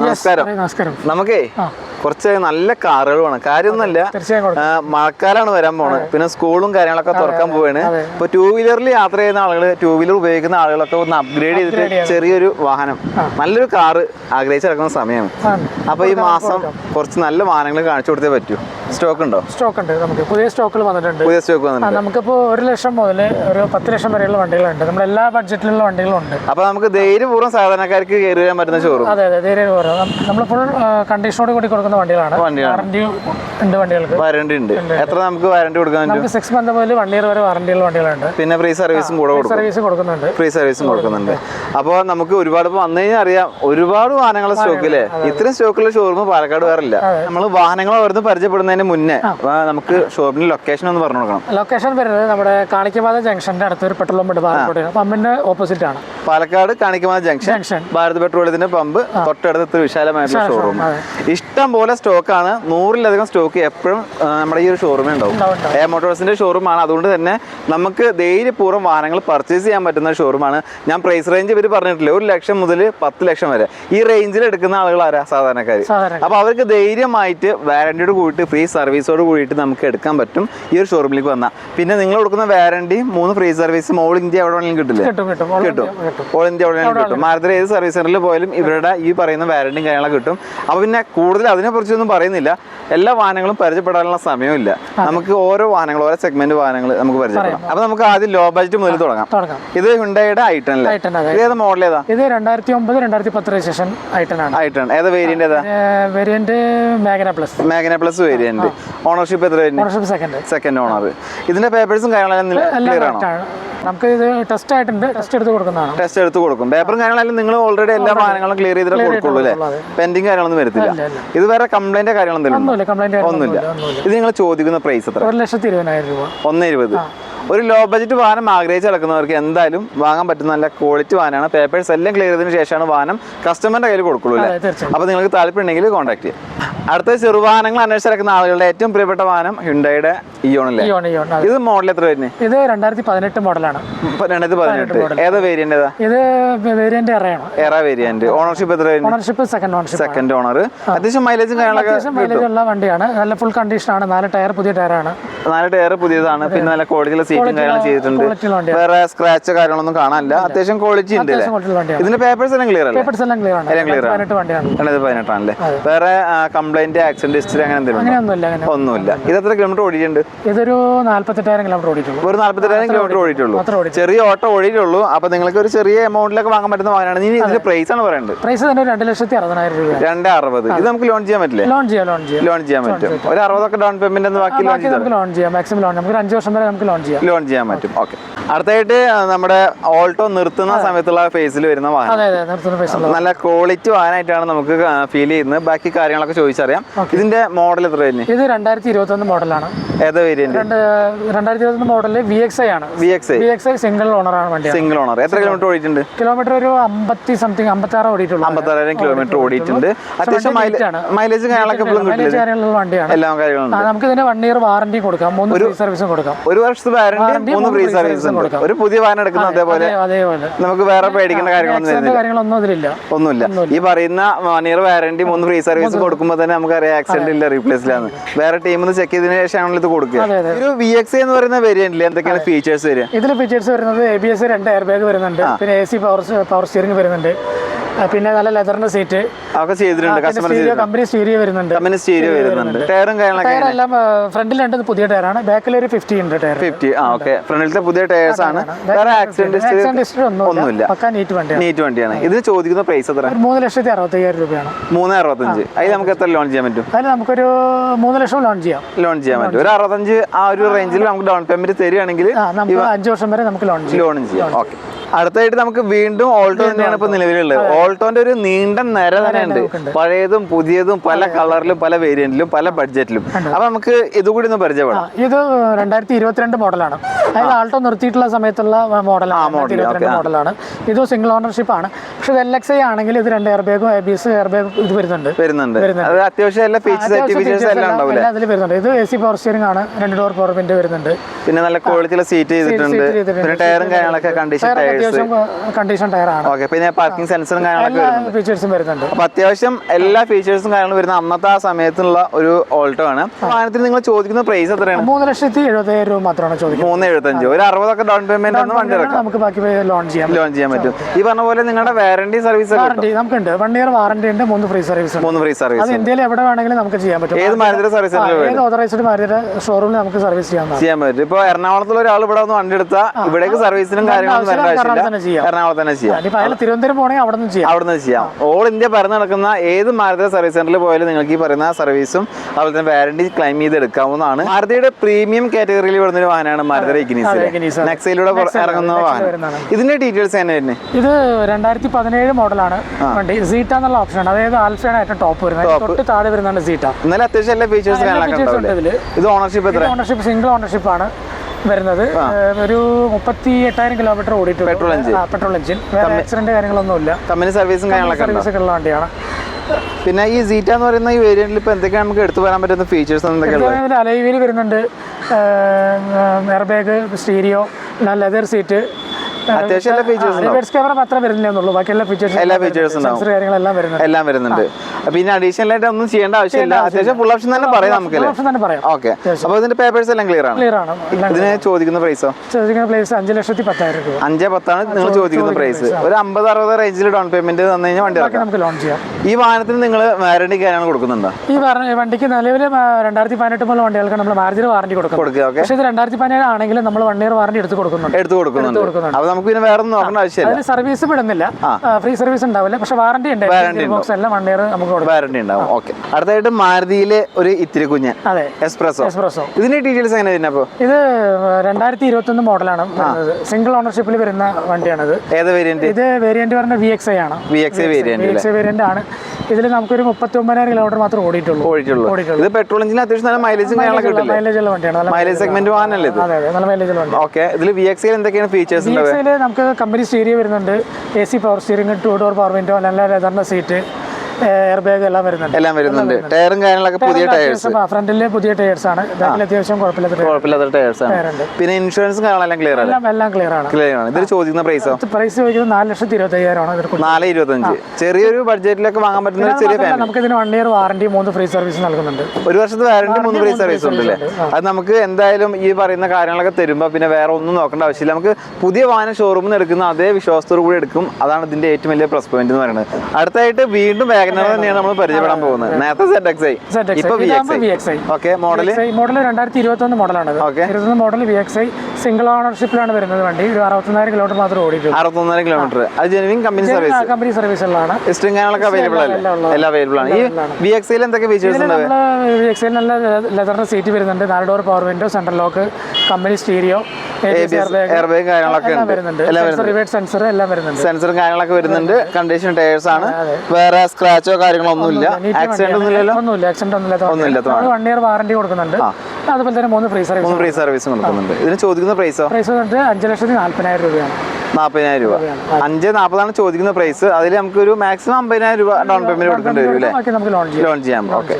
നമസ്കാരം. നമസ്കാരം. നമുക്കേ ആ. കുറച്ച് നല്ല കാറുകൾ വേണം. കാര്യമൊന്നുമല്ല മഴക്കാലാണ് വരാൻ പോണത്. പിന്നെ സ്കൂളും കാര്യങ്ങളൊക്കെ തുറക്കാൻ പോവാണ്. ഇപ്പൊ ടൂ വീലറിൽ യാത്ര ചെയ്യുന്ന ആളുകൾ ടൂ വീലർ ഉപയോഗിക്കുന്ന ആളുകളൊക്കെ ഒന്ന് അപ്ഗ്രേഡ് ചെയ്തിട്ട് ചെറിയൊരു വാഹനം. നല്ലൊരു കാറ് ആഗ്രഹിച്ച് നടക്കുന്ന സമയമാണ്. അപ്പൊ ഈ മാസം കുറച്ച് നല്ല വാഹനങ്ങൾ കാണിച്ചു കൊടുത്തേ പറ്റൂ. സ്റ്റോക്ക് ഉണ്ടോ? സ്റ്റോക്ക് ഉണ്ട് നമുക്ക് പുതിയ സ്റ്റോക്കുകൾ വന്നിട്ടുണ്ട്. പുതിയ സ്റ്റോക്ക് വന്നിട്ടുണ്ട്. നമുക്കിപ്പോൾ ഒരു ലക്ഷം മുതൽ ഒരു പത്ത് ലക്ഷം വരെയുള്ള വണ്ടികളുണ്ട്. നമ്മുടെ എല്ലാ ബഡ്ജറ്റിലുള്ള വണ്ടികളും ഉണ്ട് അപ്പൊ നമുക്ക് ധൈര്യപൂർവം സാധാരണക്കാർക്ക് കയറി വരാൻ പറ്റുന്ന ഷോറൂം അതെ അതെ ധൈര്യപൂർവം. നമ്മൾ ഫുൾ കണ്ടീഷനോട് കൂടി കൊടുക്കുന്ന വണ്ടികളാണ്. വണ്ടികളാണ്. വാറണ്ടി ഉണ്ട് വണ്ടികൾക്ക്. വാറണ്ടി ഉണ്ട്. എത്ര നമുക്ക് വാറണ്ടി കൊടുക്കാൻ നമുക്ക് സിക്സ് മന്ത് മുതൽ വൺ ഇയർ വരെ വാറണ്ടിയുള്ള വണ്ടികളുണ്ട്. പിന്നെ ഫ്രീ സർവീസും കൂടെ കൊടുക്കും. സർവീസ് കൊടുക്കുന്നുണ്ട്. ഫ്രീ സർവീസും കൊടുക്കുന്നുണ്ട്. അപ്പോൾ നമുക്ക് ഒരുപാട് വന്നു കഴിഞ്ഞാൽ അറിയാം ഒരുപാട് വാഹനങ്ങൾ സ്റ്റോക്കിൽ ഇത്രയും സ്റ്റോക്കുള്ള ഷോറൂം പാലക്കാട് വേറില്ല നമ്മൾ വാഹനങ്ങൾ ഓരോന്ന് പരിചയപ്പെടുന്നതിന് മുന്നേ നമുക്ക് ഷോപ്പിന്റെ ലൊക്കേഷൻ ഒന്ന് പറഞ്ഞു കൊടുക്കണം. ലൊക്കേഷൻ വരുന്നത് നമ്മുടെ കാണിക്കപാത ജംഗ്ഷന്റെ അടുത്ത് ഒരു പെട്രോൾ പമ്പ് പാലക്കോട് പമ്പിന്റെ ഓപ്പോസിറ്റ് ആണ്. പാലക്കാട് കാണിക്കുമാ ജംഗ്ഷൻ. ഭാരത് പെട്രോളിയത്തിന്റെ പമ്പ് തൊട്ടടുത്ത് വിശാലമായ വിശാലമായിട്ടുള്ള ഷോറൂം ഇഷ്ടം പോലെ സ്റ്റോക്കാണ്. നൂറിലധികം സ്റ്റോക്ക് എപ്പോഴും നമ്മുടെ ഈ ഒരു ഷോറൂമിൽ ഉണ്ടാവും. എ മോട്ടോഴ്സിന്റെ ഷോറൂമാണ് അതുകൊണ്ട് തന്നെ നമുക്ക് ധൈര്യപൂർവം വാഹനങ്ങൾ പർച്ചേസ് ചെയ്യാൻ പറ്റുന്ന ഷോറൂമാണ് ഞാൻ പ്രൈസ് റേഞ്ച് ഇവർ പറഞ്ഞിട്ടില്ല? ഒരു ലക്ഷം മുതൽ പത്ത് ലക്ഷം വരെ. ഈ റേഞ്ചിൽ എടുക്കുന്ന ആളുകൾ ആരാ? സാധാരണക്കാർ അപ്പൊ അപ്പോൾ അവർക്ക് ധൈര്യമായിട്ട് വാരണ്ടിയോട് കൂടിയിട്ട് ഫ്രീ സർവീസോട് കൂടിയിട്ട് നമുക്ക് എടുക്കാൻ പറ്റും ഈ ഒരു ഷോറൂമിലേക്ക് വന്നാൽ പിന്നെ നിങ്ങൾ കൊടുക്കുന്ന വാരണ്ടി മൂന്ന് ഫ്രീ സർവീസും ഓൾ ഇന്ത്യ എവിടെ വേണമെങ്കിലും കിട്ടില്ല? കിട്ടും ഓൾ ഇന്ത്യ എവിടെ വേണമെങ്കിലും കിട്ടും. മാരുതി ഏത് സർവീസ് സെന്ററിൽ പോയാലും ഇവരുടെ ഈ പറയുന്ന വാരണ്ടിയും കാര്യങ്ങളൊക്കെ കിട്ടും. അപ്പോൾ പിന്നെ കൂടുതൽ അതിനെക്കുറിച്ചൊന്നും പറയുന്നില്ല. എല്ലാ വാഹനങ്ങളും പരിചയപ്പെടാനുള്ള സമയമില്ല നമുക്ക് ഓരോ വാഹനങ്ങൾ ഓരോ സെഗ്മെന്റ് വാഹനങ്ങൾ നമുക്ക് പരിചയപ്പെടാം. അപ്പൊ നമുക്ക് ആദ്യം ലോ ബഡ്ജറ്റ് മുതൽ തുടങ്ങാം. ഇത് ഹുണ്ടയുടെ ഐട്ടൺ ഏത് മോഡൽ ഏതാ? ഇത് രണ്ടായിരത്തി ഒമ്പത് രണ്ടായിരത്തി പത്ത് രജിസ്ട്രേഷൻ ഐട്ടൺ ആണ് ഐട്ടൺ ഏതാ? വേരിയന്റ് ഏതാ variant Magna plus Magna plus variant ownership എത്ര ഓണർഷിപ്പ് സെക്കൻഡ് സെക്കൻഡ് ഓണർ ഇതിന്റെ പേപ്പേഴ്സും കാര്യങ്ങളെല്ലാം ക്ലിയർ ആണ്. നമുക്ക് ഇത് ടെസ്റ്റ് ആയിട്ടുണ്ട്. ടെസ്റ്റ് എടുത്ത് കൊടുക്കുന്നതാണ്. ടെസ്റ്റ് എടുത്ത് കൊടുക്കും. പേപ്പറും കാര്യങ്ങളെല്ലാം നിങ്ങൾ ഓൾറെഡി എല്ലാ വാഹനങ്ങളും ക്ലിയർ ചെയ്തിട്ട് കൊടുക്കുള്ളൂ അല്ലേ? പെൻഡിങ് കാര്യങ്ങളൊന്നും വരത്തില്ല. ഇത് വേറെ കംപ്ലൈന്റ് കാര്യങ്ങളൊന്നും ഒന്നുമില്ല ഇത് നിങ്ങൾ ചോദിക്കുന്ന പ്രൈസ് എത്ര? ഒരു ലക്ഷത്തി ഇരുപതിനായിരം രൂപ. ഒന്ന് ഇരുപത്. ഒരു ലോ ബഡ്ജറ്റ് വാഹനം ആഗ്രഹിച്ച് നടക്കുന്നവർക്ക് എന്തായാലും വാങ്ങാൻ പറ്റുന്ന നല്ല ക്വാളിറ്റി വാഹനമാണ്. പേപ്പേഴ്സ് എല്ലാം ക്ലിയർ ചെയ്തതിനു ശേഷമാണ് വാഹനം കസ്റ്റമറിന്റെ കയ്യിൽ കൊടുക്കുള്ളൂ അല്ലേ? അപ്പോൾ നിങ്ങൾക്ക് താല്പര്യമുണ്ടെങ്കിൽ കോൺടാക്ട് ചെയ്യാം. അടുത്ത ചെറുവാഹനങ്ങൾ അന്വേഷിച്ച് നടക്കുന്ന ആളുകളുടെ ഏറ്റവും പ്രിയപ്പെട്ട വാഹനം ഹിണ്ടയുടെ ഇയോണല്ലേ ഇത് മോഡൽ എത്ര വരുന്നത് ഇത് രണ്ടായിരത്തി പതിനെട്ട് മോഡലാണ് രണ്ടായിരത്തി പതിനെട്ട്. ഏതാ വേരിയന്റ് ഏതാ? ഇത് വേരിയന്റ് എറ വേരിയന്റ് ഓണർഷിപ്പ് എത്ര ownership second owner second owner അത്യാവശ്യം മൈലേജും കാര്യങ്ങളൊക്കെ മൈലേജ് ഉള്ള വണ്ടിയാണ്. നല്ല ഫുൾ കണ്ടീഷൻ ആണ്. നാല് ടയർ പുതിയ ടയറാണ് നാല് ടയർ പുതിയതാണ്. പിന്നെ നല്ല ക്വാളിറ്റിയുള്ള സീറ്റും കാര്യങ്ങളും ചെയ്തിട്ടുണ്ട്. വേറെ സ്ക്രാച്ച് കാര്യങ്ങളൊന്നും കാണാനില്ല. അത്യാവശ്യം ക്വാളിറ്റി ഉണ്ട് ഇതിന്റെ പേപ്പേഴ്സ് എല്ലാം ക്ലിയർ അല്ലേ? ക്ലിയർ ആണ്. പതിനെട്ടാണല്ലേ വേറെ കംപ്ലൈന്റ് ആക്സിഡന്റ് ഹിസ്റ്ററി അങ്ങനെ എന്തെങ്കിലും? ഒന്നുമില്ല. ഇത് എത്ര കിലോമീറ്റർ ഓടിയിട്ടുണ്ട്? ഇതൊരു നാല്പത്തെട്ടായിരം കിലോമീറ്റർ ഓടിയിട്ടുള്ളൂ. ഒരു നാല്പത്തെട്ടായിരം കിലോമീറ്റർ ഓടിയിട്ടുള്ളൂ. ചെറിയ ഓട്ടോ ഓടിയിട്ടുള്ളൂ. അപ്പൊ നിങ്ങൾക്ക് ഒരു ചെറിയ എമൗണ്ടിലൊക്കെ വാങ്ങാൻ പറ്റുന്ന വാഹനമാണ്. ഇനി ഇതിന്റെ പ്രൈസ് ആണ് പറയുന്നത് പ്രൈസ് തന്നെ രണ്ട് ലക്ഷത്തി അറുപതിനായിരം രൂപ രണ്ട് അറുപത് ഇത് നമുക്ക് ലോൺ ചെയ്യാൻ പറ്റില്ല? ലോൺ ചെയ്യാം ലോൺ ചെയ്യാം. ലോൺ ചെയ്യാൻ പറ്റും. ഒരു അറുപതൊക്കെ ഡൗൺ പേയ്മെന്റ് ബാക്കി ലോൺ ചെയ്യാം. മാക്സിമം ലോൺ നമുക്ക് അഞ്ച് വർഷം വരെ നമുക്ക് ലോൺ ചെയ്യാം. ലോൺ ചെയ്യാൻ പറ്റും. ഓക്കെ. അടുത്തായിട്ട് നമ്മുടെ ഓൾട്ടോ നിർത്തുന്ന സമയത്തുള്ള ഫേസിൽ വരുന്ന വാഹനം. നല്ല ക്വാളിറ്റി വാഹനമായിട്ടാണ് നമുക്ക് ഫീൽ ചെയ്യുന്നത്. ബാക്കി കാര്യങ്ങളൊക്കെ ചോദിച്ചറിയാം. ഇതിന്റെ മോഡൽ എത്ര തന്നെ ഇത് രണ്ടായിരത്തി ഇരുപത്തി ഒന്ന് മോഡലാണ്. ഏതാ വേരിയന്റ് രണ്ട് രണ്ടായിരത്തി ഇരുപത്തൊന്ന് മോഡൽ വി എക്സ് ഐ ആണ്. V X V X I single ഓണറാണ് വണ്ടി സിംഗിൾ ഓണർ എത്ര കിലോമീറ്റർ ഓടിയിട്ടുണ്ട്? കിലോമീറ്റർ ഒരു അമ്പത്തി സംതിങ് അമ്പത്തി ആറ് ഓടിയിട്ടുള്ളൂ. അമ്പത്താറായിരം കിലോമീറ്റർ ഓടിയിട്ടുണ്ട്. അത്യാവശ്യം ആണ്. മൈലേജ് കാര്യങ്ങളൊക്കെ എല്ലാ കാര്യങ്ങളും നമുക്ക് ഇതിന്റെ വൺ ഇയർ വാറണ്ടി കൊടുക്കാം. മൂന്ന് സർവീസും കൊടുക്കാം. ഒരു വർഷത്തെ വാറണ്ടി മൂന്ന് ഫ്രീ സർവീസ് ഉണ്ട് ഒരു പുതിയ വാഹനം എടുക്കുന്ന അതേപോലെ നമുക്ക് വേറെ പേടിക്കേണ്ട കാര്യങ്ങളൊന്നും അതിലില്ല. ഒന്നുമില്ല. ഈ പറയുന്ന വൺ വാറണ്ടി മൂന്ന് ഫ്രീ സർവീസ് കൊടുക്കുമ്പോൾ തന്നെ നമുക്ക് അറിയാം ആക്സിഡന്റ് ഇല്ല റീപ്ലേസ് ഇല്ലാന്ന് വേറെ ടീമിൽ ചെക്ക് ചെയ്തതിനു ശേഷമാണ് ഇത് കൊടുക്കുക. ഒരു വി എക്സ് എന്ന് പറയുന്ന വേരിയന്റിൽ എന്തൊക്കെയാണ് ഫീച്ചേഴ്സ് വരിക? ഇതിൽ ഫീച്ചേഴ്സ് വരുന്നത് എ ബി എസ് രണ്ട് എയർ ബാഗ് വരുന്നുണ്ട് പിന്നെ A C power power steering വരുന്നുണ്ട്. പിന്നെ നല്ല ലെതറിന്റെ സീറ്റ് ഫ്രണ്ടിലുണ്ട് ചെയ്തിട്ടുണ്ട് കസ്റ്റമർ സ്റ്റീരിയോ കമ്പനി സ്റ്റീരിയോ വരുന്നുണ്ട്. കമ്പനി സ്റ്റീരിയോ വരുന്നുണ്ട്. ടയറും കാര്യങ്ങളൊക്കെ ടയർ എല്ലാം ഫ്രണ്ടിൽ രണ്ട് പുതിയ ടയറാണ് ബാക്കിൽ ഒരു ഫിഫ്റ്റി ഉണ്ട് ടയർ ഫിഫ്റ്റി ആ ഓക്കെ ഫ്രണ്ടിലത്തെ പുതിയ ടയർസ് ആണ്. വേറെ ആക്സിഡന്റ് ആക്സിഡന്റ് ഹിസ്റ്ററി ഒന്നുമില്ല. ഒന്നുമില്ല. പക്കാ നീറ്റ് വണ്ടിയാണ്. നീറ്റ് വണ്ടിയാണ്. ഇതിന് ചോദിക്കുന്ന പ്രൈസ് എത്ര മൂന്ന് ലക്ഷത്തി അറുപത്തയ്യായിരം രൂപയാണ്. മൂന്ന് അറുപത്തഞ്ച്. അതിൽ നമുക്ക് എത്ര ലോൺ ചെയ്യാൻ പറ്റും? അതിൽ നമുക്കൊരു മൂന്ന് ലക്ഷം ലോൺ ചെയ്യാം. ലോൺ ചെയ്യാൻ പറ്റും. ഒരു അറുപത്തഞ്ച് ആ ഒരു റേഞ്ചിൽ നമുക്ക് ഡൗൺ പേയ്മെന്റ് തരികയാണെങ്കിൽ അഞ്ച് വർഷം വരെ നമുക്ക് ലോൺ ചെയ്യാം. ലോൺ ചെയ്യാം ഓക്കെ അടുത്തായിട്ട് നമുക്ക് വീണ്ടും ഓൾട്ടോ തന്നെയാണ് ഇപ്പൊ നിലവിലുള്ളത്. ഓൾട്ടോന്റെ ഒരു നീണ്ട നിര തന്നെയുണ്ട്. പഴയതും പുതിയതും പല കളറിലും പല വേരിയന്റിലും പല ബഡ്ജറ്റിലും അപ്പൊ നമുക്ക് ഇതുകൂടി ഒന്ന് പരിചയപ്പെടാം. ഇത് രണ്ടായിരത്തി ഇരുപത്തിരണ്ട് മോഡലാണ് അതായത് ആൾട്ടോ നിർത്തിയിട്ടുള്ള സമയത്തുള്ള മോഡലാണ് മോഡലാണ് ഇത് സിംഗിൾ ഓണർഷിപ്പ് ആണ്. പക്ഷെ ഇത് എൽ എക്സ് ഐ ആണെങ്കിൽ ഇത് രണ്ട് എയർ ബാഗും A B S air bag ഇത് വരുന്നുണ്ട്. വരുന്നുണ്ട്. അത് അത്യാവശ്യം എല്ലാ ഫീച്ചേഴ്സ് എല്ലാം അതിൽ വരുന്നുണ്ട്. ഇത് എ സി പവർ സ്റ്റിയറിംഗ് ആണ്. രണ്ട് ഡോർ പവർ വിൻഡോ വരുന്നുണ്ട്. പിന്നെ നല്ല ക്വാളിറ്റിയുള്ള സീറ്റ് ചെയ്തിട്ടുണ്ട്. പിന്നെ ടയറും കാര്യങ്ങളൊക്കെ കണ്ടീഷൻ ടയർസ് കണ്ടീഷൻ ടയറാണ് ഓക്കെ പിന്നെ പാർക്കിംഗ് സെൻസറും കാര്യങ്ങളൊക്കെ ഫീച്ചേഴ്സും വരുന്നുണ്ട്. അപ്പൊ അത്യാവശ്യം എല്ലാ ഫീച്ചേഴ്സും കാര്യങ്ങളും വരുന്ന അന്നത്തെ ആ സമയത്തുള്ള ഒരു ഓൾട്ടോ ആണ്. വാഹനത്തിന് നിങ്ങൾ ചോദിക്കുന്ന പ്രൈസ് എത്രയാണ്? മൂന്ന് ലക്ഷത്തി എഴുപത്തയ്യായിരം രൂപ മാത്രമാണ് ചോദിക്കുന്നത്. മൂന്ന് എഴുപത്തഞ്ച് ഒരു അറുപതൊക്കെ ഡൗൺ പേയ്മെന്റ് ആണ് വണ്ടി ഇറക്കാം നമുക്ക് ബാക്കി ലോൺ ചെയ്യാം ലോൺ ചെയ്യാൻ പറ്റും. ഈ പറഞ്ഞ പോലെ നിങ്ങളുടെ വാറണ്ടി സർവീസ് വാറണ്ടി നമുക്കുണ്ട്. വൺ ഇയർ വാറണ്ടി ഉണ്ട് മൂന്ന് ഫ്രീ സർവീസ് മൂന്ന് ഫ്രീ അത് സർവീസ് ഇന്ത്യയിൽ എവിടെ വേണമെങ്കിലും നമുക്ക് ചെയ്യാൻ പറ്റും. ഏത് മാരുതി സർവീസ് ഏത് ഓതറൈസ്ഡ് മാരുതിയുടെ ഷോറൂമിൽ നമുക്ക് സർവീസ് ചെയ്യാൻ പറ്റും. ഇപ്പൊ എറണാകുളത്തുള്ള ഒരാൾ ഇവിടെ വന്ന് വണ്ടി എടുത്താൽ ഇവിടേക്ക് സർവീസിനും കാര്യങ്ങളും വരേണ്ട ആവശ്യമില്ല, ആവശ്യമില്ല എറണാകുളത്ത് തന്നെ ചെയ്യാം. തിരുവനന്തപുരം പോണെങ്കിൽ അവിടെ നിന്ന് ചെയ്യാം. അവിടെ നിന്ന് ചെയ്യാം. ഓൾ ഇന്ത്യ പരന്ന് നടക്കുന്ന ഏത് മാരുതി സർവീസ് സെന്ററിൽ പോയാലും നിങ്ങൾക്ക് ഈ പറയുന്ന സർവീസും അതുപോലെ തന്നെ വാറണ്ടി ക്ലെയിം ചെയ്ത് എടുക്കാവുന്നതാണ് മാരുതിയുടെ പ്രീമിയം കാറ്റഗറിയിൽ വരുന്ന ഒരു വാഹനമാണ് മാരുതിയുടെ അതെ, നെക്സയിലൂടെ ഇറങ്ങുന്ന ഇതിന്റെ ഡീറ്റെയിൽസ് തന്നെ തന്നെ ഇത് രണ്ടായിരത്തി പതിനേഴ് മോഡലാണ് വണ്ടി. സീറ്റ എന്നുള്ള ഓപ്ഷനാണ് അതായത് ആൽഫയാണ് ഏറ്റവും ടോപ്പ് വരുന്നത്. തൊട്ട് താഴെ വരുന്നതാണ് സീറ്റ എന്നാലും അത്യാവശ്യം എല്ലാ ഫീച്ചേഴ്സ്. ഇത് ഓണർഷിപ്പ് ഓണർഷിപ്പ് സിംഗിൾ ഓണർഷിപ്പ് ആണ് വരുന്നത്. ഒരു മുപ്പത്തി എട്ടായിരം കിലോമീറ്റർ ഓടിയിട്ട് പെട്രോൾ എഞ്ചിൻ പെട്രോൾ എഞ്ചിൻ വേറെ ആക്സിഡന്റ് കാര്യങ്ങളൊന്നുമില്ല കമ്പനി സർവീസും കാര്യങ്ങളൊക്കെ ഉണ്ടോ? സർവീസ് ഒക്കെ ഉള്ള വണ്ടിയാണ്. പിന്നെ ഈ സീറ്റ എന്ന് പറയുന്ന ഈ വേരിയന്റിൽ ഇപ്പൊ എന്തൊക്കെയാണ് നമുക്ക് എടുത്തു വരാൻ പറ്റുന്ന ഫീച്ചേഴ്സ് എന്തൊക്കെയാണ് അലൈവിൽ വരുന്നുണ്ട്. Air bag stereo leather seat എല്ലാ വരുന്നുണ്ട്. പിന്നെ അഡീഷണൽ ആയിട്ട് ഒന്നും ചെയ്യേണ്ട ആവശ്യമില്ല. അത്യാവശ്യം ഫുൾ ഓപ്ഷൻ തന്നെ പറയാം നമുക്ക് ഓക്കെ അപ്പൊ ഇതിന്റെ പേപ്പേഴ്സ് എല്ലാം ക്ലിയർ ആണ്? ഇതിന് ചോദിക്കുന്ന പ്രൈസോ ചോദിക്കുന്ന പ്രൈസ് അഞ്ച് ലക്ഷത്തി പത്തായിരം രൂപ. അഞ്ചേ പത്താണ് നിങ്ങൾ ചോദിക്കുന്ന പ്രൈസ് ഒരു അമ്പത് അറുപത് റേഞ്ചിൽ ഡൗൺ പേയ്മെന്റ് തന്നു കഴിഞ്ഞാൽ വണ്ടി നമുക്ക് ലോൺ ചെയ്യാം. ഈ വാഹനത്തിന് നിങ്ങൾ വാറണ്ടി കാര്യങ്ങൾ കൊടുക്കുന്നുണ്ടോ? ഈ വണ്ടിക്ക് നിലവിൽ രണ്ടായിരത്തി പതിനെട്ട് മുതൽ വണ്ടികൾക്ക് നമ്മൾ മാർജിന് വാറണ്ടി കൊടുക്കും. കൊടുക്കുക ഓക്കെ പക്ഷേ ഇത് രണ്ടായിരത്തി പതിനേഴ് ആണെങ്കിലും നമ്മൾ വൺ ഇയർ വാറണ്ടി എടുത്ത് കൊടുക്കുന്നുണ്ട്. എടുത്തു കൊടുക്കുന്നുണ്ട്. അപ്പോൾ നമുക്ക് പിന്നെ വേറെ ഒന്നും നോക്കേണ്ട ആവശ്യമില്ല. അതിന് സർവീസ് വിടുന്നില്ല. ഫ്രീ സർവീസ് ഉണ്ടാവില്ല. പക്ഷേ വാറണ്ടി ഉണ്ട്. ബോക്സ് എല്ലാം വൺ ഇയർ നമുക്ക് കൊടുക്കും. വാറണ്ടി ഉണ്ടാവും. ഓക്കെ അടുത്തായിട്ട് മാരുതിയിലെ ഒരു ഇത്തിരി കുഞ്ഞ്. അതെ. എക്സ്പ്രസോ എക്സ്പ്രസോ ഇതിന്റെ ഡീറ്റെയിൽസ് എങ്ങനെ വരുന്ന അപ്പോൾ ഇത് രണ്ടായിരത്തി ഇരുപത്തൊന്ന് മോഡലാണ് സിംഗിൾ ഓണർഷിപ്പിൽ വരുന്ന വണ്ടിയാണിത്. ഏത് വേരിയന്റ് ഇത് വേരിയന്റ് പറഞ്ഞ വി എക്സ് ഐ ആണ്. V X variant V X I variant ആണ്. ഇതിൽ നമുക്കൊരു മുപ്പത്തി ഒമ്പതിനായിരം കിലോമീറ്റർ മാത്രമേ ഓടിയിട്ടുള്ളൂ. ഓടിയിട്ടുള്ളൂ. ഇത് പെട്രോൾ എഞ്ചിന് അത്യാവശ്യം നല്ല മൈലേജും കാര്യങ്ങളൊക്കെ മൈലേജ് ഉള്ള വണ്ടിയാണ്. മൈലേജ് സെഗ്മെന്റ് വാഹനല്ലേ ഇത്? അതെ നല്ല മൈലേജ് ഉള്ള വണ്ടി ഓക്കെ ഇതിൽ വി എക്സിൽ എന്തൊക്കെയാണ് ഫീച്ചേഴ്സ് വി ഉണ്ടാവുക എക്സ് ഐയിൽ നമുക്ക് കമ്പനി സ്റ്റീരിയോ വരുന്നുണ്ട്. A C power steering two door power window നല്ല ലെതറിന്റെ സീറ്റ് എയർ ബാഗ് എല്ലാം വരുന്നുണ്ട്. എല്ലാം വരുന്നുണ്ട്. ടയറും കാര്യങ്ങളൊക്കെ പുതിയ ടയേഴ്സ് ഫ്രണ്ടിലെ പുതിയ ടയേഴ്സ് ആണ്. ബാക്കിൽ അത്യാവശ്യം കുഴപ്പമില്ലാത്ത കുഴപ്പമില്ലാത്ത ടയേഴ്സ് ആണ്. പിന്നെ ഇൻഷുറൻസും കാര്യങ്ങളെല്ലാം ക്ലിയർ എല്ലാം എല്ലാം ക്ലിയർ ആണ്. ക്ലിയർ ആണ്. ഇതിൽ ചോദിക്കുന്ന പ്രൈസോ പ്രൈസ് ചോദിക്കുന്നത് നാല് ലക്ഷത്തി ഇരുപത്തി അയ്യായിരമാണ് നാല് ഇരുപത്തഞ്ച്. ചെറിയൊരു ബഡ്ജറ്റിലൊക്കെ വാങ്ങാൻ പറ്റുന്ന ഒരു ചെറിയ ഫാൻ നമുക്ക് ഇതിന് വൺ ഇയർ വാറണ്ടി മൂന്ന് ഫ്രീ സർവീസ് നൽകുന്നുണ്ട്. ഒരു വർഷത്തെ വാറണ്ടി മൂന്ന് ഫ്രീ സർവീസ് ഉണ്ട് അല്ലേ? അത് നമുക്ക് എന്തായാലും ഈ പറയുന്ന കാര്യങ്ങളൊക്കെ തരുമ്പോൾ പിന്നെ വേറെ ഒന്നും നോക്കേണ്ട ആവശ്യമില്ല. നമുക്ക് പുതിയ വാഹന ഷോറൂമിൽ നിന്ന് എടുക്കുന്ന അതേ വിശ്വാസത്തോടു കൂടി എടുക്കും. അതാണ് ഇതിന്റെ ഏറ്റവും വലിയ പ്ലസ് പോയിന്റ് എന്ന് പറയുന്നത്. അടുത്തായിട്ട് വീണ്ടും വാഗനർ തന്നെയാണ് നമ്മൾ പരിചയപ്പെടാൻ പോകുന്നത്. നേരത്തെ സെറ്റ് എക്സ് ഐ. ഇപ്പൊ V X I. Okay model model രണ്ടായിരത്തി ഇരുപത്തി ഒന്ന് മോഡലാണ്. ഇരുപത്തൊന്ന് model V X I single ഓണർഷിപ്പിലാണ് വരുന്നത് വണ്ടി. ഒരു അറുപത്തൊന്നായിരം കിലോമീറ്റർ മാത്രം ഓടിയിട്ടുള്ളൂ. അറുപത്തൊന്നായിരം കിലോമീറ്റർ അത് ജെനുവിൻ കമ്പനി സർവീസ് കമ്പനി സർവീസുകളാണ് ഹിസ്റ്ററിംഗ് കാര്യങ്ങളൊക്കെ അവൈലബിൾ അല്ലേ? എല്ലാം. അവൈലബിൾ ആണ്. ഈ വി എക്സ് ഐയിൽ എന്തൊക്കെ ഫീച്ചേഴ്സ് ഉണ്ട്? വി എക്സ് ഐ നല്ല ലെതറിന്റെ സീറ്റ് വരുന്നുണ്ട്. നാല് door power window central lock company stereo air bag കാര്യങ്ങളൊക്കെ വരുന്നുണ്ട്. സെൻസർ എല്ലാം വരുന്നുണ്ട്. സെൻസറും കാര്യങ്ങളൊക്കെ വരുന്നുണ്ട്. കണ്ടീഷൻ ടയേഴ്സ് ആണ്. വേറെ സ്ക്രാച്ചോ കാര്യങ്ങളോ ഒന്നുമില്ല. ആക്സിഡന്റ്. ഒന്നുമില്ലല്ലോ? ഒന്നുമില്ല. ആക്സിഡന്റ് ഒന്നുമില്ല. വൺ ഇയർ വാറണ്ടി കൊടുക്കുന്നുണ്ട്. അതുപോലെ തന്നെ മൂന്ന് ഫ്രീ സർവീസ് ഫ്രീ സർവീസും കൊടുക്കുന്നുണ്ട്. ഇതിന് ചോദിക്കുന്ന പ്രൈസോ പ്രൈസ് വന്നിട്ട് അഞ്ച് ലക്ഷത്തി നാല്പതിനായിരം രൂപയാണ്. നാൽപ്പതിനായിരം രൂപ. അഞ്ച് നാൽപ്പതാണ് ചോദിക്കുന്ന പ്രൈസ് അതിൽ നമുക്കൊരു മാക്സിമം അമ്പതിനായിരം രൂപ ഡൗൺ പേയ്മെന്റ് കൊടുക്കേണ്ടി വരും അല്ലേ? ലോൺ ചെയ്യാം. ഓക്കെ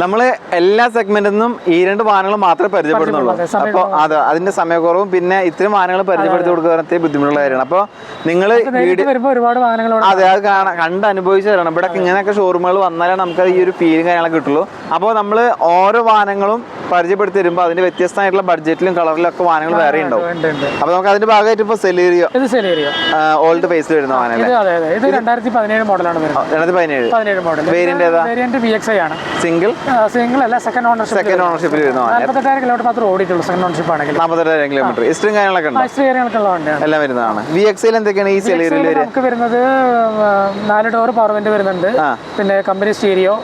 നമ്മൾ എല്ലാ സെഗ്മെന്റിൽ നിന്നും ഈ രണ്ട് വാഹനങ്ങൾ മാത്രമേ പരിചയപ്പെടുന്നുള്ളൂ. അപ്പൊ അപ്പോൾ അത് അതിന്റെ സമയക്കുറവും പിന്നെ ഇത്രയും വാഹനങ്ങൾ പരിചയപ്പെടുത്തി കൊടുക്കുക ബുദ്ധിമുട്ടുള്ള കാര്യമാണ്. അപ്പോൾ നിങ്ങൾ ഒരുപാട് അതെ അത് കാണാൻ കണ്ട് അനുഭവിച്ചു തരണം ഇവിടെ ഇങ്ങനെയൊക്കെ ഷോറൂമുകൾ വന്നാലേ നമുക്ക് ഈ ഒരു ഫീലും കാര്യങ്ങളൊക്കെ കിട്ടുള്ളൂ. അപ്പോൾ നമ്മൾ ഓരോ വാഹനങ്ങളും പരിചയപ്പെടുത്തി വരുമ്പോൾ അതിന്റെ വ്യത്യസ്തമായിട്ടുള്ള ബഡ്ജറ്റിലും കളറിലും ഒക്കെ വാഹനങ്ങൾ വേറെ ഉണ്ടാവും. ഉണ്ട് ഉണ്ട്. അപ്പോൾ നമുക്ക് അതിന്റെ ഭാഗമായിട്ട് ഇപ്പൊ സെലേറിയോ ഇത് ഓൾഡ് ഫേസിൽ വരുന്ന വാഹനം ഇത് രണ്ടായിരത്തി പതിനേഴ് മോഡലാണ് വരുന്നത്. രണ്ടായിരത്തി പതിനേഴ് പതിനേഴ് മോഡൽ ഏതാ? വേരിയന്റ് വി എക്സ് ഐ ആണ്. സിംഗിൾ സിംഗിൾ അല്ല സെക്കൻഡ് ഓണർഷിപ്പ് സെക്കൻഡ് ഓണർഷിപ്പിൽ വരുന്ന നാൽപ്പത്തെട്ടായിരം കിലോമീറ്റർ മാത്രം ഓടിയിട്ടുള്ളൂ സെക്കൻഡ് ഓണർഷിപ്പ് ആണെങ്കിൽ. നാൽപ്പത്തെട്ടായിരം കിലോമീറ്റർ കാര്യങ്ങളൊക്കെ ഉണ്ടോ? കാര്യങ്ങളൊക്കെ എല്ലാം വരുന്നതാണ്. വി എക്സിൽ എന്തൊക്കെയാണ് ഈ സെലേറിയിൽ ഇതിൽ നമുക്ക് വരുന്നത് നാല് ഡോർ പവർ വിൻഡ് വരുന്നുണ്ട്. പിന്നെ company stereo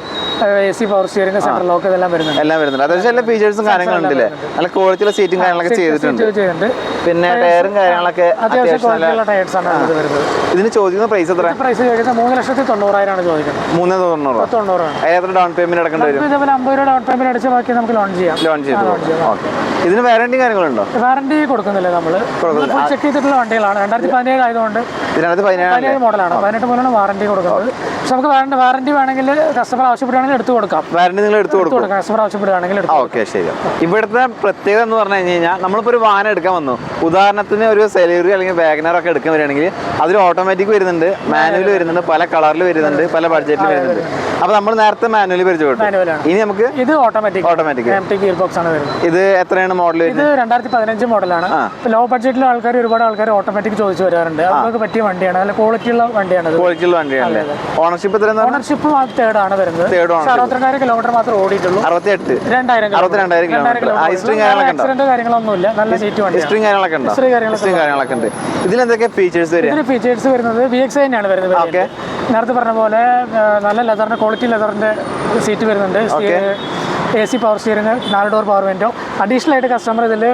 A C power steering central lock ഇതെല്ലാം വരുന്നുണ്ട്. എല്ലാം വരുന്നുണ്ട്. അത്യാവശ്യം എല്ലാ ഫീച്ചേഴ്സും കാര്യങ്ങളും ഉണ്ടല്ലേ നല്ല ക്വാളിറ്റിയുള്ള സീറ്റും കാര്യങ്ങളൊക്കെ ചെയ്തിട്ടുണ്ട്. പിന്നെ ടയറും കാര്യങ്ങളൊക്കെ ഇതിന് ചോദിക്കുന്ന പ്രൈസ് എത്ര പ്രൈസ് മൂന്ന് ലക്ഷത്തി തൊണ്ണൂറായിരമാണ് ചോദിക്കുന്നത്. മൂന്ന് തൊണ്ണൂറ്? തൊണ്ണൂറാണ് എത്ര ഡൗൺ പേയ്മെന്റ് അടക്കേണ്ടി വരും. അമ്പത് രൂപ ഡൗൺ പേയ്മെന്റ് അടിച്ച് ബാക്കി നമുക്ക് ലോൺ ചെയ്യാം. ലോൺ ചെയ്യാം. ഓക്കെ ഇതിന് വാറണ്ടി കാര്യങ്ങളുണ്ടോ? വാറണ്ടി കൊടുക്കുന്നില്ല നമ്മൾ ചെക്ക് ചെയ്തിട്ടുള്ള വണ്ടികളാണ്. രണ്ടായിരത്തി പതിനേഴ് ആയതുകൊണ്ട് പതിനേഴ് മോഡലാണ് പതിനെട്ട് മുതലാണ് വാറണ്ടി കൊടുക്കുന്നത്. പക്ഷെ നമുക്ക് വാറണ്ടി വാറണ്ടി വേണമെങ്കിൽ കസ്റ്റമർ ആവശ്യപ്പെടുകയാണെങ്കിൽ എടുത്തു കൊടുക്കാം. വാറണ്ടി നിങ്ങൾ എടുത്തു കൊടുക്കും. കസ്റ്റമർ ആവശ്യപ്പെടുകയാണെങ്കിൽ ഓക്കെ ശരി. ഇവിടുത്തെ പ്രത്യേകത എന്ന് പറഞ്ഞു കഴിഞ്ഞ് കഴിഞ്ഞാൽ നമ്മളിപ്പോൾ ഒരു വാഹനം എടുക്കാൻ വന്നു. ഉദാഹരണത്തിന് ഒരു സെലറി അല്ലെങ്കിൽ വാഗനർ ഒക്കെ എടുക്കാൻ വരികയാണെങ്കിൽ അതിൽ ഓട്ടോമാറ്റിക് വരുന്നുണ്ട് മാനുവൽ വരുന്നുണ്ട് പല കളറിൽ വരുന്നുണ്ട് പല ബഡ്ജറ്റിൽ വരുന്നുണ്ട്. അപ്പൊ നമ്മൾ നേരത്തെ മാനുവൽ പരിചയപ്പെട്ടു. ഇനി നമുക്ക് ഇത് ഓട്ടോമാറ്റിക് ഓട്ടോമാറ്റിക് ഇത് എത്രയാണ്? മോഡൽ ഇത് രണ്ടായിരത്തി പതിനഞ്ച് മോഡലാണ് ലോ ബഡ്ജറ്റിലെ ആൾക്കാർ ഒരുപാട് ആൾക്കാർ ഓട്ടോമാറ്റിക് ചോദിച്ചു വരാറുണ്ട്. അവർക്ക് പറ്റിയ വണ്ടിയാണ്. നല്ല ക്വാളിറ്റി ഉള്ള വണ്ടിയാണ് ക്വാളിറ്റി ഉള്ള വണ്ടിയാണല്ലേ ഓണർഷിപ്പ് ഓണർഷിപ്പ് തേർഡ് ആണ് വരുന്നത്. അറുപത്തിരണ്ടായിരം കിലോമീറ്റർ മാത്രം ഓടിയിട്ടുള്ളൂ. അറുപത്തിയെട്ട്. രണ്ടായിരം അറുപത്തിരണ്ടായിരം ആക്സിഡന്റ് കാര്യങ്ങളൊന്നുമില്ല. നല്ല സീറ്റ് വണ്ടി ഹിസ്റ്ററി കാര്യങ്ങളൊക്കെ ഉണ്ട്? ഹിസ്റ്ററി കാര്യങ്ങളൊക്കെ ഉണ്ട്. ഇതിലെന്തൊക്കെ ഫീച്ചേഴ്സ് വരും ഇതിന് ഫീച്ചേഴ്സ് വരുന്നത് വി എക്സ് തന്നെയാണ് വരുന്നത്. നേരത്തെ പറഞ്ഞ പോലെ നല്ല ലെതറിന്റെ ക്വാളിറ്റി ലെതറിന്റെ സീറ്റ് വരുന്നുണ്ട്. എ സി പവർ സ്റ്റിയറിംഗ് നാല് ഡോർ പവർ വിൻഡോ അഡീഷണൽ ആയിട്ട് കസ്റ്റമർ ഇതിൽ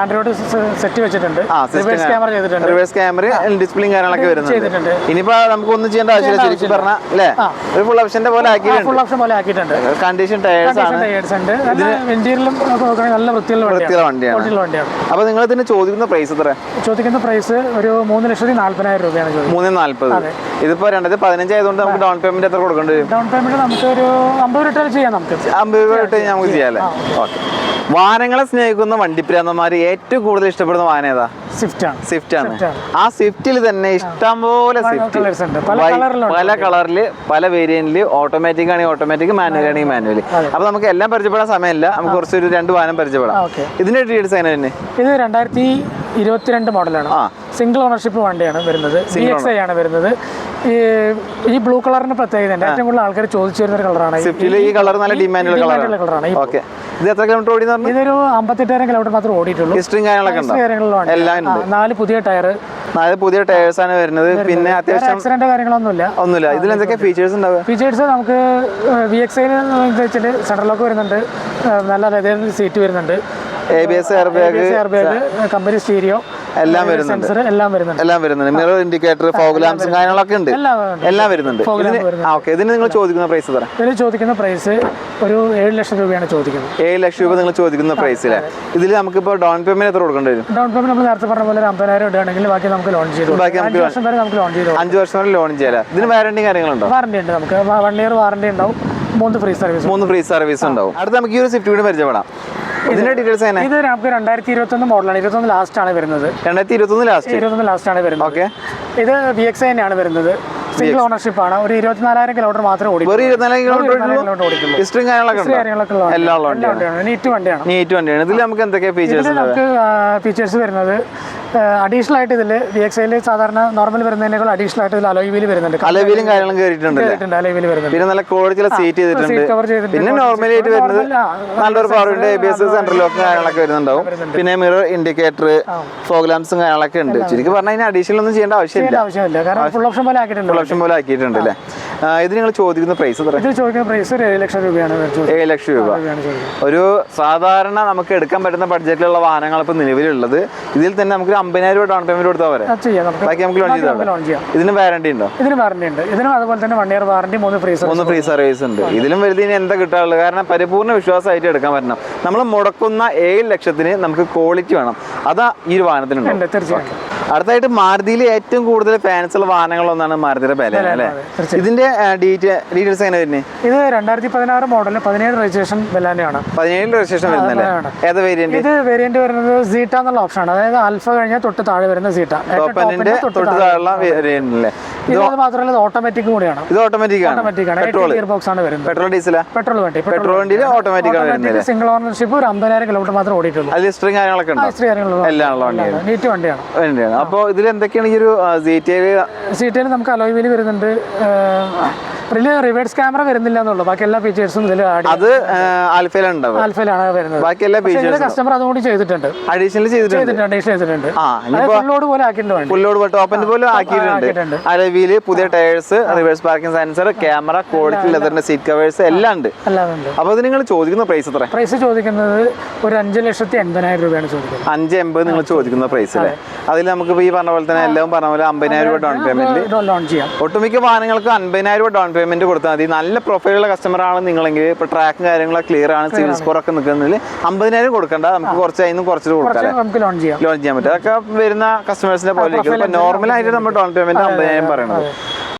ആൻഡ്രോയിഡ് സെറ്റ് വെച്ചിട്ടുണ്ട്. റിവേഴ്സ് ക്യാമറ ചെയ്തിട്ടുണ്ട്. റിവേഴ്സ് ക്യാമറ ഡിസ്പ്ലേയും കാര്യങ്ങളൊക്കെ വരുന്നുണ്ട്. ചെയ്തിട്ടുണ്ട്. ഇനിയിപ്പോ നമുക്ക് ഒന്നും ചെയ്യേണ്ട ആവശ്യമില്ല ശരിക്കും പറഞ്ഞാൽ അല്ലേ? ഒരു ഫുൾ ഓപ്ഷന്റെ പോലെ ആക്കിയിട്ടുണ്ട്. ഫുൾ ഓപ്ഷൻ പോലെ ആക്കിയിട്ടുണ്ട്. കണ്ടീഷൻ ടയേഴ്സ് ആണ്. ടയേഴ്സ് ഉണ്ട്. ഇന്റീരിയലും നല്ല വൃത്തിയുള്ള വണ്ടിയാണ്. വൃത്തിയുള്ള വണ്ടിയാണ്. വണ്ടിയാണ്. അപ്പൊ നിങ്ങൾ ഇതിന് ചോദിക്കുന്ന പ്രൈസ് എത്ര? ചോദിക്കുന്ന പ്രൈസ് ഒരു മൂന്ന് ലക്ഷത്തി നാല്പതിനായിരം രൂപയാണ് മൂന്ന് നാല്പത്. ഇതിപ്പോ രണ്ടായിരത്തി പതിനഞ്ച് ആയതുകൊണ്ട് നമുക്ക് ഡൗൺ പേയ്മെന്റ് എത്ര കൊടുക്കേണ്ടി ഡൗൺ പേയ്മെന്റ് നമുക്ക് ഒരു അമ്പത് റിട്ടേൺ ചെയ്യാം നമുക്ക്. അമ്പത് ഇട്ട് ഞാൻ ചെയ്യാല്ലേ ഓക്കെ. വാഹനങ്ങളെ സ്നേഹിക്കുന്ന വണ്ടിപ്രാന്തന്മാർ ഏറ്റവും കൂടുതൽ ഇഷ്ടപ്പെടുന്ന വാഹനം ഏതാ? സ്വിഫ്റ്റ് ആണ്. സ്വിഫ്റ്റ് ആ സ്വിഫ്റ്റിൽ തന്നെ സ്വിഫ്റ്റ് colours പല colour-ലുണ്ട്. പല കളറിൽ പല വേരിയന്റിൽ ഓട്ടോമാറ്റിക് ആണെങ്കിൽ ഓട്ടോമാറ്റിക് മാനുവൽ ആണെങ്കിൽ മാനുവൽ അപ്പൊ നമുക്ക് എല്ലാം പരിചയപ്പെടാൻ സമയമില്ല. നമുക്ക് കുറച്ചൊരു രണ്ട് വാഹനം പരിചയപ്പെടാം. ഇതിന്റെ ഡീറ്റെയിൽസ് എങ്ങനെ തന്നെ ഇത് രണ്ടായിരത്തി ഇരുപത്തിരണ്ട് മോഡലാണ്. സിംഗിൾ ഓണർഷിപ്പ് വണ്ടിയാണ് വരുന്നത്. ബി എക്സ് ഐ ആണ് വരുന്നത്. ഈ ബ്ലൂ കളറിന്റെ പ്രത്യേകത ഏറ്റവും കൂടുതൽ ആൾക്കാർ ചോദിച്ചു വരുന്ന ഒരു കളറാണ് ഈ കളർ നല്ല ഡിമാൻഡുള്ള കളറാണ് ഓക്കെ. ഇത് എത്ര കിലോമീറ്റർ ഓടി ഇതൊരു അമ്പത്തെട്ടായിരം കിലോമീറ്റർ മാത്രമേ ഓടിയിട്ടുള്ളൂ. ഹിസ്റ്ററിയും കാര്യങ്ങളൊക്കെ ഉണ്ടോ? എല്ലാം ഉണ്ട്. നാല് പുതിയ ടയർ നാല് പുതിയ ടയേഴ്സ് ആണ് വരുന്നത്. പിന്നെ അത്യാവശ്യം ആക്സിഡന്റ് കാര്യങ്ങളൊന്നുമില്ല. ഒന്നുമില്ല. ഇതിൽ എന്തൊക്കെ ഫീച്ചേഴ്സ് ഉണ്ടാവുക ഫീച്ചേഴ്സ് നമുക്ക് വി എക്സ് ഐയിൽ വെച്ചിട്ട് സെൻട്രൽ ലോക്ക് വരുന്നുണ്ട്. ഏഹ് നല്ല ലെതർ സീറ്റ് വരുന്നുണ്ട്. A B S air bag air bag company stereo എല്ലാം വരുന്നുണ്ട്. എല്ലാം വരുന്നുണ്ട്. എല്ലാം വരുന്നുണ്ട്. മിറർ ഇൻഡിക്കേറ്റർ ഫോഗ് ലാംപ്സും കാര്യങ്ങളൊക്കെ ഉണ്ട്. എല്ലാം വരുന്നുണ്ട്. ഓക്കെ ഇതിന് നിങ്ങൾ ചോദിക്കുന്ന പ്രൈസ് തരാം ഇതിന് ചോദിക്കുന്ന പ്രൈസ് ഒരു ഏഴ് ലക്ഷം രൂപയാണ് ചോദിക്കുന്നത്. ഏഴ് ലക്ഷം രൂപ നിങ്ങൾ ചോദിക്കുന്ന പ്രൈസിലെ ഇതിൽ നമുക്കിപ്പോൾ ഡൗൺ പേയ്മെന്റ് എത്ര കൊടുക്കേണ്ടി വരും? ഡൗൺ പേയ്മെന്റ് നമ്മൾ നേരത്തെ പറഞ്ഞ പോലെ ഒരു അമ്പതിനായിരം ഇടുകയാണെങ്കിൽ ബാക്കി നമുക്ക് ലോൺ ചെയ്തു ബാക്കി നമുക്ക് അഞ്ച് വർഷം വരെ നമുക്ക് ലോൺ ചെയ്തു അഞ്ച് വർഷം വരെ ലോൺ ചെയ്യാം ഇതിന് വാറണ്ടി കാര്യങ്ങളുണ്ടോ? വാറണ്ടി ഉണ്ട് നമുക്ക്. വൺ ഇയർ വാറണ്ടി ഉണ്ടാവും. മൂന്ന് ഫ്രീ സർവീസ് മൂന്ന് ഫ്രീ സർവീസ് ഉണ്ടാവും. അടുത്ത നമുക്ക് ഈ ഒരു സ്വിഫ്റ്റ് കൂടി പരിചയപ്പെടാം. ഇതിന്റെ ഡീറ്റെയിൽസ് എങ്ങനെ? ഇത് നമുക്ക് രണ്ടായിരത്തി ഇരുപത്തി ഒന്ന് മോഡലാണ് ഇരുപത്തൊന്ന് ലാസ്റ്റ് ആണ് വരുന്നത്. രണ്ടായിരത്തി ഇരുപത്തൊന്ന് ലാസ്റ്റ് ഇരുപത്തൊന്ന് ലാസ്റ്റ് ആണ് വരുന്നത്. ഓക്കെ ഇത് വി എക്സ് തന്നെയാണ് വരുന്നത്. സിംഗിൾ ഓണർഷിപ്പ് ആണ്. ഒരു ഇരുപത്തിനാലായിരം കിലോമീറ്റർ മാത്രമേ ഓടി ഒരു ഇരുപത്തിനാലായിരം കിലോമീറ്റർ ഓടിക്കുള്ളൂ ഹിസ്റ്ററിയും കാര്യങ്ങളൊക്കെ എല്ലാം ഉള്ള വണ്ടിയാണ്. നീറ്റ് വണ്ടിയാണ്. നീറ്റ് വണ്ടിയാണ്. ഇതിൽ നമുക്ക് എന്തൊക്കെ ഫീച്ചേഴ്സ് നമുക്ക് ഫീച്ചേഴ്സ് വരുന്നത് അഡീഷണൽ ആയിട്ട് ഇതിൽ വി എക്സ് ഐയിൽ സാധാരണ നോർമൽ വരുന്നതിനേക്കാൾ അഡീഷണൽ ആയിട്ട് ഇതിൽ അലോയ് വീൽ വരുന്നുണ്ട്. അലവിലും കാര്യങ്ങളും കയറിയിട്ടുണ്ട് അലോയ് വീൽ വരുന്നുണ്ട്. പിന്നെ നല്ല ക്വാളിറ്റിയുള്ള സീറ്റ് ചെയ്തിട്ടുണ്ട് സീറ്റ് കവർ ചെയ്തിട്ടുണ്ട്. പിന്നെ നോർമലി ആയിട്ട് വരുന്നത് നല്ലൊരു പവർ ഉണ്ട്. A B S central lock കാര്യങ്ങളൊക്കെ വരുന്നുണ്ടാവും. പിന്നെ മിറർ ഇൻഡിക്കേറ്റർ ഫോഗ് ലാംപ്സും കാര്യങ്ങളൊക്കെ ഉണ്ട്. ശരിക്കും പറഞ്ഞാൽ അഡീഷണൽ ഒന്നും ചെയ്യേണ്ട ആവശ്യമില്ല. ആവശ്യമില്ല. കാരണം ഫുൾ ഓപ്ഷൻ പോലെ ആക്കിയിട്ടുണ്ട്. ഫുൾ ഓപ്ഷൻ പോലെ ആക്കിയിട്ടുണ്ട് അല്ലേ? ഇത് നിങ്ങൾ ചോദിക്കുന്ന പ്രൈസ് ചോദിക്കുന്ന പ്രൈസ് ഒരു ഏഴ് ലക്ഷം രൂപയാണ്. ഏഴ് ലക്ഷം രൂപ. ഒരു സാധാരണ നമുക്ക് എടുക്കാൻ പറ്റുന്ന ബഡ്ജറ്റിലുള്ള വാഹനങ്ങൾ ഇപ്പോൾ നിലവിലുള്ളത്. ഇതിൽ തന്നെ നമുക്ക് അമ്പതിനായിരം രൂപ ഡൗൺ പേയ്മെന്റ് കൊടുത്താൽ നമുക്ക് ബാക്കി നമുക്ക് ലോൺ ചെയ്താൽ ചെയ്യാം. ഇതിന് വാറണ്ടി ഉണ്ടോ? ഇതിന് വാറണ്ടി ഉണ്ട്. ഇതിനും അതുപോലെ തന്നെ വൺ ഇയർ വാറണ്ടി മൂന്ന് ഫ്രീ മൂന്ന് ഫ്രീ സർവീസ് ഉണ്ട്. ഇതിലും വലുത് ഇനി എന്താ കിട്ടാറുള്ളത് കാരണം പരിപൂർണ വിശ്വാസമായിട്ട് എടുക്കാൻ പറ്റണം. നമ്മൾ മുടക്കുന്ന ഏഴ് ലക്ഷത്തിന് നമുക്ക് ക്വാളിറ്റി വേണം. അതാ ഈ ഒരു വാഹനത്തിനുണ്ട്? ഉണ്ട് തീർച്ചയായും അടുത്തായിട്ട് മാരുതിയിൽ ഏറ്റവും കൂടുതൽ ഫാൻസ് ഉള്ള വാഹനങ്ങളൊന്നാണ് മാരുതിയുടെ ബല അല്ലേ? ഇതിന്റെ ഡീറ്റെയിൽസ് എങ്ങനെ വരുന്നത് ഇത് രണ്ടായിരത്തി പതിനാറ് മോഡൽ പതിനേഴ് രജിസ്ട്രേഷൻ ബെലാനയാണ് പതിനേഴ് രജിസ്ട്രേഷൻ വരുന്നല്ലേ ഏത് വേരിയന്റ് ഇത് വേരിയന്റ് വരുന്നത് സീറ്റ എന്നുള്ള ഓപ്ഷനാണ് അതായത് ആൽഫ കഴിഞ്ഞാൽ തൊട്ട് താഴെ വരുന്ന സീറ്റ തൊട്ട് താഴെയുള്ള വേരിയന്റ് അല്ലേ? ഇത് മാത്രമല്ല ഓട്ടോമാറ്റിക് കൂടിയാണ്. ഇത് ഓട്ടോമാറ്റിക് ആണ്. ഓട്ടോമാറ്റിക് ആണ്. പെട്രോൾ ബോക്സ് ആണ് വരുന്നത്. പെട്രോൾ ഡീസലാ പെട്രോൾ വണ്ടി പെട്രോൾ വണ്ടിയിൽ ഓട്ടോമാറ്റിക് ആണ് വരുന്നത് സിംഗിൾ ഓണർഷിപ്പ് ഒരു അമ്പതിനായിരം കിലോമീറ്റർ മാത്രമേ ഓടിയിട്ടുള്ളൂ. അതിൽ ഹിസ്റ്ററി കാര്യങ്ങളൊക്കെ ഉണ്ട്? ഇത്രയും കാര്യങ്ങളുള്ളൂ എല്ലാം ഉള്ള വണ്ടിയാണ്. നീറ്റ് വണ്ടിയാണ്. വണ്ടിയാണ്. അപ്പോൾ ഇതിൽ എന്തൊക്കെയാണ് ഈ ഒരു സീറ്റയിൽ സീറ്റിൽ നമുക്ക് അലോയ് വീൽ വരുന്നുണ്ട്. ഇതിൽ റിവേഴ്സ് ക്യാമറ വരുന്നില്ല എന്നുള്ളൂ ബാക്കി എല്ലാ ഫീച്ചേഴ്സും ഇതിൽ അത് ആൽഫയിലാണ് ആൽഫയിലാണ് വരുന്നത്. ബാക്കി എല്ലാ ഫീച്ചേഴ്സും കസ്റ്റമർ അതുകൂടി ചെയ്തിട്ടുണ്ട്. അഡീഷണൽ ചെയ്തിട്ടുണ്ട്. ചെയ്തിട്ടുണ്ട് അത് ലോഡ് പോലെ ആക്കിയിട്ടുണ്ട് ഫുള്ളോട് ടോപ്പന്റെ പോലെ ആക്കിയിട്ടുണ്ട്. ആക്കിയിട്ടുണ്ട്. അര പുതിയ tyres reverse parking sensor camera quality ലെതറിന്റെ seat covers എല്ലാം ഉണ്ട്. അപ്പോൾ ഇത് നിങ്ങൾ ചോദിക്കുന്ന പ്രൈസ് എത്ര പ്രൈസ് ചോദിക്കുന്നത് ഒരു അഞ്ച് ലക്ഷത്തി എൺപതിനായിരം രൂപയാണ് ചോദിക്കുന്നത്. അഞ്ച് എൺപത് നിങ്ങൾ ചോദിക്കുന്ന പ്രൈസ് അല്ലേ അതിൽ നമുക്ക് ഈ പറഞ്ഞ പോലെ തന്നെ എല്ലാം പറഞ്ഞ പോലെ അമ്പതിനായിരം രൂപ ഡൗൺ പേയ്മെന്റ് ലോൺ ചെയ്യാം. ഒട്ടുമിക്ക വാഹനങ്ങൾക്ക് അൻപതിനായിരം രൂപ ഡൗൺ പേയ്മെന്റ് കൊടുത്താൽ മതി. നല്ല പ്രൊഫൈലുള്ള കസ്റ്റമർ ആണ് നിങ്ങളെങ്കിൽ. ഇപ്പൊ ട്രാക്കും കാര്യങ്ങളൊക്കെ ക്ലിയർ ആണ്. സിവിൽ സ്കോർ ഒക്കെ നിൽക്കുന്നതിൽ അമ്പതിനായിരം കൊടുക്കണ്ട. നമുക്ക് കുറച്ച് അതിന് കുറച്ചു കൊടുക്കാം ലോൺ ചെയ്യാൻ പറ്റും. അതൊക്കെ വരുന്ന കസ്റ്റമേഴ്സിനെ പോലെ നോർമൽ ആയിട്ട് നമ്മൾ ഡൗൺ പേയ്മെന്റ് അമ്പതിനായിരം പറയണത്